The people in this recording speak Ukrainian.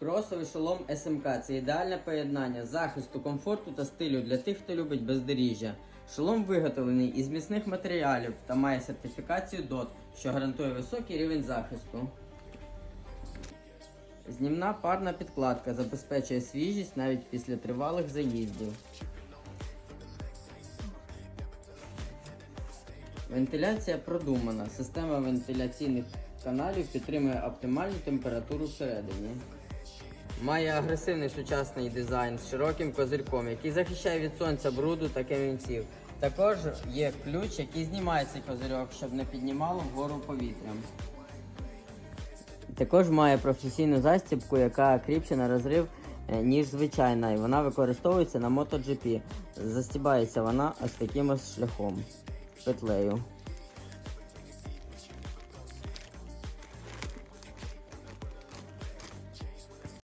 Кросовий шолом СМК це ідеальне поєднання захисту, комфорту та стилю для тих, хто любить бездоріжжя. Шолом виготовлений із міцних матеріалів та має сертифікацію DOT, що гарантує високий рівень захисту. Знімна парна підкладка забезпечує свіжість навіть після тривалих заїздів. Вентиляція продумана. Система вентиляційних каналів підтримує оптимальну температуру всередині. Має агресивний сучасний дизайн з широким козирьком, який захищає від сонця, бруду та камінців. Також є ключ, який знімає цей козирьок, щоб не піднімало вгору повітрям. Також має професійну застібку, яка кріпше на розрив, е, ніж звичайна, і вона використовується на MotoGP. Застібається вона ось таким ось шляхом петлею.